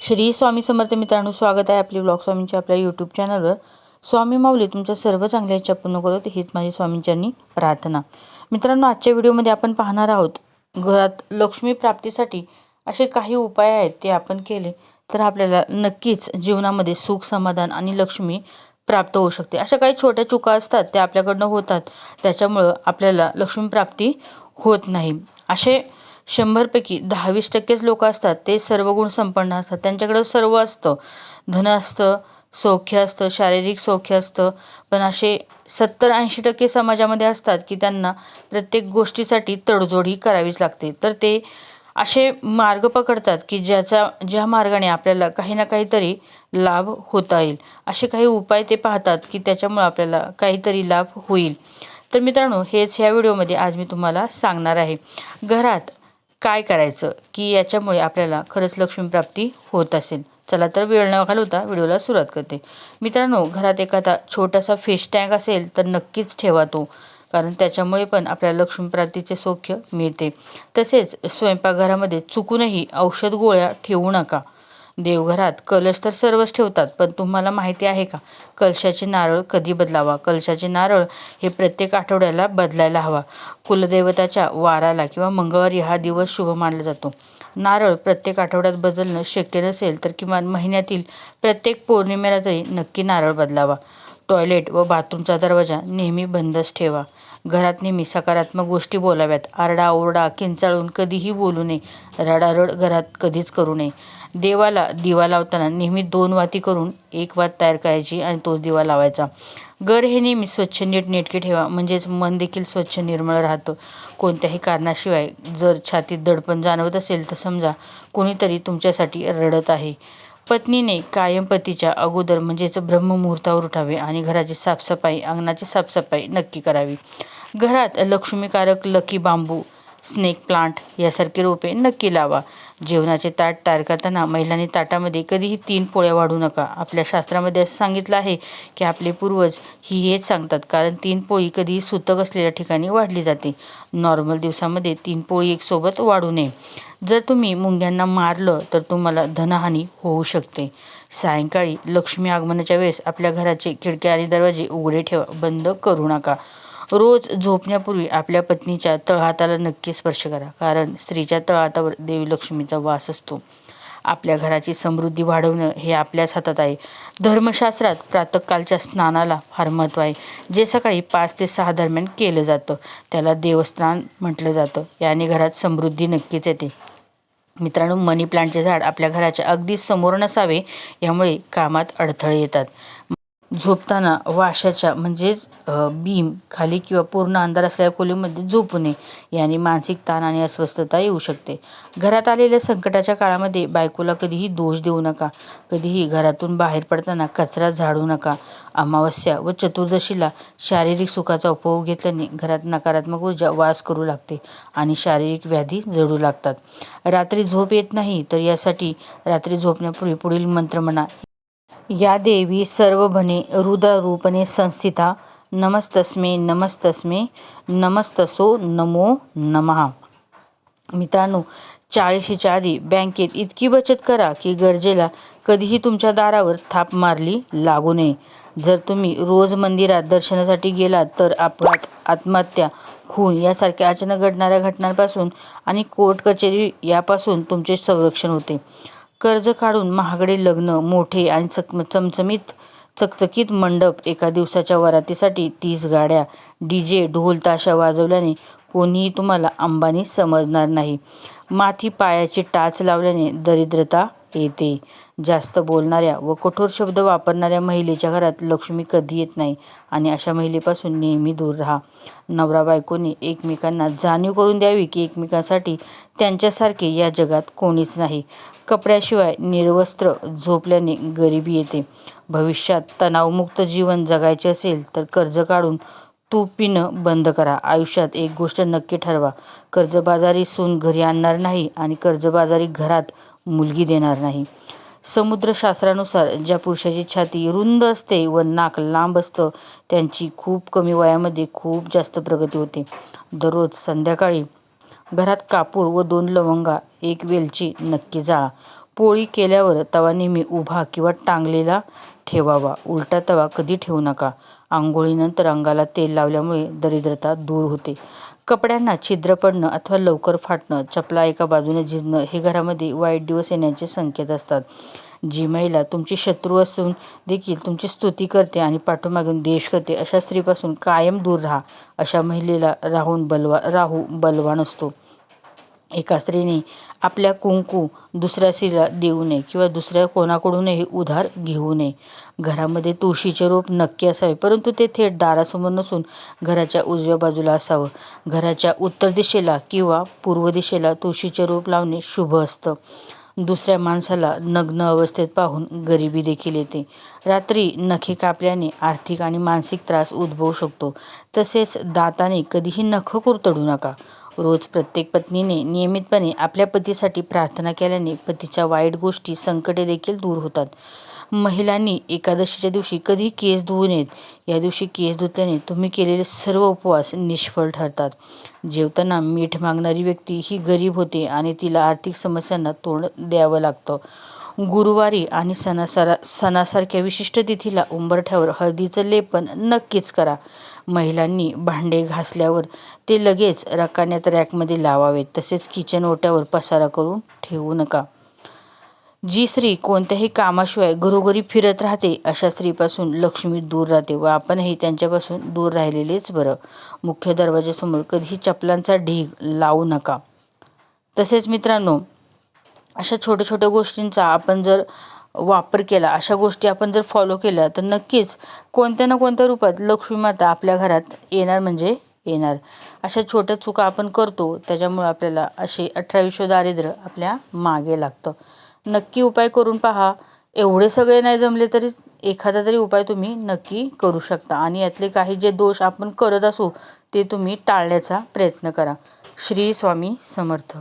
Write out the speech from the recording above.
श्री स्वामी समर्थ मित्रांनो स्वागत आहे आपली ब्लॉग स्वामींच्या आपल्या यूट्यूब चॅनलवर स्वामी माऊली तुमच्या सर्व चांगल्या इच्छा पूर्ण करत. हीच माझी स्वामींच्यांनी प्रार्थना. मित्रांनो आजच्या व्हिडिओमध्ये आपण पाहणार आहोत घरात लक्ष्मी प्राप्तीसाठी असे काही उपाय आहेत ते आपण केले तर आपल्याला नक्कीच जीवनामध्ये सुख समाधान आणि लक्ष्मी प्राप्त होऊ शकते. अशा काही छोट्या चुका असतात त्या आपल्याकडनं होतात. त्याच्यामुळं आपल्याला लक्ष्मीप्राप्ती होत नाही. असे शंभरपैकी दहावीस टक्केच लोक असतात. ते सर्व गुण संपन्न असतात. त्यांच्याकडं सर्व असतं. धन असतं सौख्य असतं शारीरिक सौख्य असतं. पण असे सत्तर ऐंशी टक्के समाजामध्ये असतात की त्यांना प्रत्येक गोष्टीसाठी तडजोड ही करावीच लागते. तर ते असे मार्ग पकडतात की ज्याचा ज्या मार्गाने आपल्याला काही ना काहीतरी लाभ होता येईल. असे काही उपाय ते पाहतात की त्याच्यामुळं आपल्याला काहीतरी लाभ होईल. तर मित्रांनो हेच ह्या व्हिडिओमध्ये आज मी तुम्हाला सांगणार आहे. घरात काय करायचं? की याच्यामुळे आपल्याला खरंच लक्ष्मीप्राप्ती होत असेल. चला तर वेळ न घालवता व्हिडिओला सुरुवात करते. मित्रांनो घरात एखादा छोटासा फिश टँक असेल तर नक्कीच ठेवा तो कारण त्याच्यामुळे पण आपल्याला लक्ष्मीप्राप्तीचे सौख्य मिळते. तसेच स्वयंपाकघरामध्ये चुकूनही औषध गोळ्या ठेवू नका. देवघरात. कलश तर सर्वच ठेवतात पण तुम्हाला माहिती आहे का? कलशाचे नारळ कधी बदलावा? कलशाचे नारळ हे प्रत्येक आठवड्याला बदलायला हवा. कुलदेवताच्या वाराला किंवा मंगळवारी हा दिवस शुभ मानला जातो. नारळ प्रत्येक आठवड्यात बदलणं शक्य नसेल तर किमान महिन्यातील प्रत्येक पौर्णिमेला तरी नक्की नारळ बदलावा. टॉयलेट व बाथरूमचा दरवाजा नेहमी बंदच ठेवा. घरात नेहमी सकारात्मक गोष्टी बोलाव्यात. आरडाओरडा किंचाळून कधीही बोलू नये. रडारड घरात कधीच करू नये. देवाला दिवा लावताना नेहमी दोन वाती करून एक वात तयार करायची आणि तोच दिवा लावायचा. घर हे नेहमी स्वच्छ नीटनेटके ठेवा. म्हणजेच मन देखील स्वच्छ निर्मळ राहतं. कोणत्याही कारणाशिवाय जर छातीत दडपण जाणवत असेल तर समजा कोणीतरी तुमच्यासाठी रडत आहे. पत्नीने कायम पतीच्या अगोदर म्हणजेच ब्रह्ममुहूर्तावर उठावे आणि घराची साफसफाई अंगणाची साफसफाई नक्की करावी. घरात लक्ष्मीकारक लकी बांबू स्नेक प्लांट यासारखे रोपे नक्की लावा. जेवणाचे ताट तयार करताना महिलांनी ताटामध्ये कधीही तीन पोळ्या वाढू नका. आपल्या शास्त्रामध्ये असं सांगितलं आहे की आपले पूर्वज ही हेच सांगतात कारण तीन पोळी कधीही सुतक असलेल्या ठिकाणी वाढली जाते. नॉर्मल दिवसामध्ये तीन पोळी एक सोबत वाढू नये. जर तुम्ही मुंग्यांना मारलं तर तुम्हाला धनहानी होऊ शकते. सायंकाळी लक्ष्मी आगमनाच्या वेळेस आपल्या घराचे खिडक्या आणि दरवाजे उघडे ठेवा बंद करू नका. रोज झोपण्यापूर्वी आपल्या पत्नीच्या तळहाताला नक्की स्पर्श करा कारण स्त्रीच्या तळहातावर देवी लक्ष्मीचा वास असतो. आपल्या घराची समृद्धी वाढवणं हे आपल्याच हातात आहे. धर्मशास्त्रात प्रातकालच्या स्नानाला फार महत्त्व आहे. जे सकाळी पाच ते सहा दरम्यान केलं जातं त्याला देवस्थान म्हटलं जातं. याने घरात समृद्धी नक्कीच येते. मित्रांनो मनी प्लांटचे झाड आपल्या घराच्या अगदी समोर नसावे यामुळे कामात अडथळे येतात. झोपताना वाशाच्या म्हणजेच बीम खाली किंवा पूर्ण अंधार असलेल्या खोलीमध्ये झोपू नये याने मानसिक ताण आणि अस्वस्थता येऊ शकते. घरात आलेल्या संकटाच्या काळामध्ये बायकोला कधीही दोष देऊ नका. कधीही घरातून बाहेर पडताना कचरा झाडू नका. अमावस्या व चतुर्दशीला शारीरिक सुखाचा उपभोग घेतल्याने घरात नकारात्मक ऊर्जा वास करू लागते आणि शारीरिक व्याधी जडू लागतात. रात्री झोप येत नाही तर यासाठी रात्री झोपण्यापूर्वी पुढील मंत्र म्हणा. या देवी सर्वभने रुद्ररूपणे संस्थिता. नमस्तस्मे नमस्तस्मे नमस्तसो नमो नमः. मित्रांनो चाळीशीच्या आधी बँकेत इतकी बचत करा की गरजेला कधीही तुमच्या दारावर थाप मारली लागू नये. जर तुम्ही रोज मंदिरात दर्शनासाठी गेलात तर अपघात आत्महत्या खून यासारख्या अचानक घडणाऱ्या घटनांपासून आणि कोर्ट कचेरी यापासून तुमचे संरक्षण होते. कर्ज काढून महागडे लग्न मोठे आणि चक चमचमीत चकचकीत मंडप एका दिवसाच्या वरातीसाठी तीस गाड्या. डी जे ढोल ताशा वाजवल्याने कोणीही तुम्हाला अंबानी समजणार नाही. माथी पायाची टाच लावल्याने दरिद्रता येते. जास्त बोलणाऱ्या व कठोर शब्द वापरणाऱ्या महिलेच्या घरात लक्ष्मी कधी येत नाही आणि अशा महिलेपासून नेहमी दूर राहा. नवरा बायकोने एकमेकांना जाणीव करून द्यावी की एकमेकांसाठी त्यांच्यासारखे या जगात कोणीच नाही. कपड्याशिवाय निर्वस्त्र झोपल्याने गरिबी येते. भविष्यात तणावमुक्त जीवन जगायचे असेल तर कर्ज काढून तूप पिणं बंद करा. आयुष्यात एक गोष्ट नक्की ठरवा. कर्जबाजारी सून घरी आणणार नाही आणि कर्जबाजारी घरात मुलगी देणार नाही. समुद्रशास्त्रानुसार ज्या पुरुषाची छाती रुंद असते व नाक लांब असतं त्यांची खूप कमी वयामध्ये खूप जास्त प्रगती होते. दररोज संध्याकाळी घरात कापूर व दोन लवंगा एक वेलची नक्की जाळा. पोळी केल्यावर तवा नेहमी उभा किंवा टांगलेला ठेवावा. उलटा तवा कधी ठेवू नका. आंघोळीनंतर अंगाला तेल लावल्यामुळे दरिद्रता दूर होते. कपड्यांना छिद्र पडणं अथवा लवकर फाटणं चपला एका बाजूने झिजणं हे घरामध्ये वाईट दिवस येण्याचे संकेत असतात. जी महिला तुमची शत्रू असून देखील तुमची स्तुती करते आणि पाठोमागून देश करते अशा स्त्रीपासून कायम दूर राहा. अशा महिलेला राहून बलवा राहू बलवान असतो. एका स्त्रीने आपल्या कुंकू दुसऱ्या स्त्रीला देऊ नये किंवा दुसऱ्या कोणाकडूनही उधार घेऊ नये. घरामध्ये तुळशीचे रोप नक्की असावे परंतु ते थेट दारासमोर नसून घराच्या उजव्या बाजूला असावं. घराच्या उत्तर दिशेला किंवा पूर्व दिशेला तुळशीचे रोप लावणे शुभ असतं. दुसऱ्या माणसाला नग्न अवस्थेत पाहून गरिबी देखील येते. रात्री नखे कापल्याने आर्थिक आणि मानसिक त्रास उद्भवू शकतो. तसेच दाताने कधीही नख कुरतडू नका. रोज प्रत्येक पत्नीने नियमितपणे आपल्या पतीसाठी प्रार्थना केल्याने पतीच्या वाईट गोष्टी संकटे देखील दूर होतात. महिलांनी एकादशीच्या दिवशी कधी केस धुवू नयेत. या दिवशी केस धुतल्याने तुम्ही केलेले सर्व उपवास निष्फळ ठरतात. जेवताना मीठ मागणारी व्यक्ती ही गरीब होते आणि तिला आर्थिक समस्यांना तोंड द्यावं लागतं. गुरुवारी आणि सणासारा सणासारख्या विशिष्ट तिथीला उंबरठ्यावर हळदीचं लेपन नक्कीच करा. महिलांनी भांडे घासल्यावर ते लगेच रकान्यात रॅकमध्ये लावावेत तसेच किचन ओट्यावर पसारा करून ठेवू नका. जी स्त्री कोणत्याही कामाशिवाय घरोघरी फिरत राहते अशा स्त्रीपासून लक्ष्मी दूर राहते व आपणही त्यांच्यापासून दूर राहिलेलेच बरं. मुख्य दरवाजासमोर कधीही चपलांचा ढीग लावू नका. तसेच मित्रांनो अशा छोट्या छोट्या गोष्टींचा आपण जर वापर केला अशा गोष्टी आपण जर फॉलो केल्या तर नक्कीच कोणत्या ना कोणत्या रूपात लक्ष्मी माता आपल्या घरात येणार म्हणजे येणार. अशा छोट्या चुका आपण करतो त्याच्यामुळे आपल्याला असे अठरा विश्व दारिद्र्य आपल्या मागे लागतं. नक्की उपाय करून पहा. एवढे सगळे नाही जमले तरी एखादा तरी उपाय तुम्ही नक्की करू शकता आणि यातले काही जे दोष आपण करत असू ते तुम्ही टाळण्याचा प्रयत्न करा. श्री स्वामी समर्थ.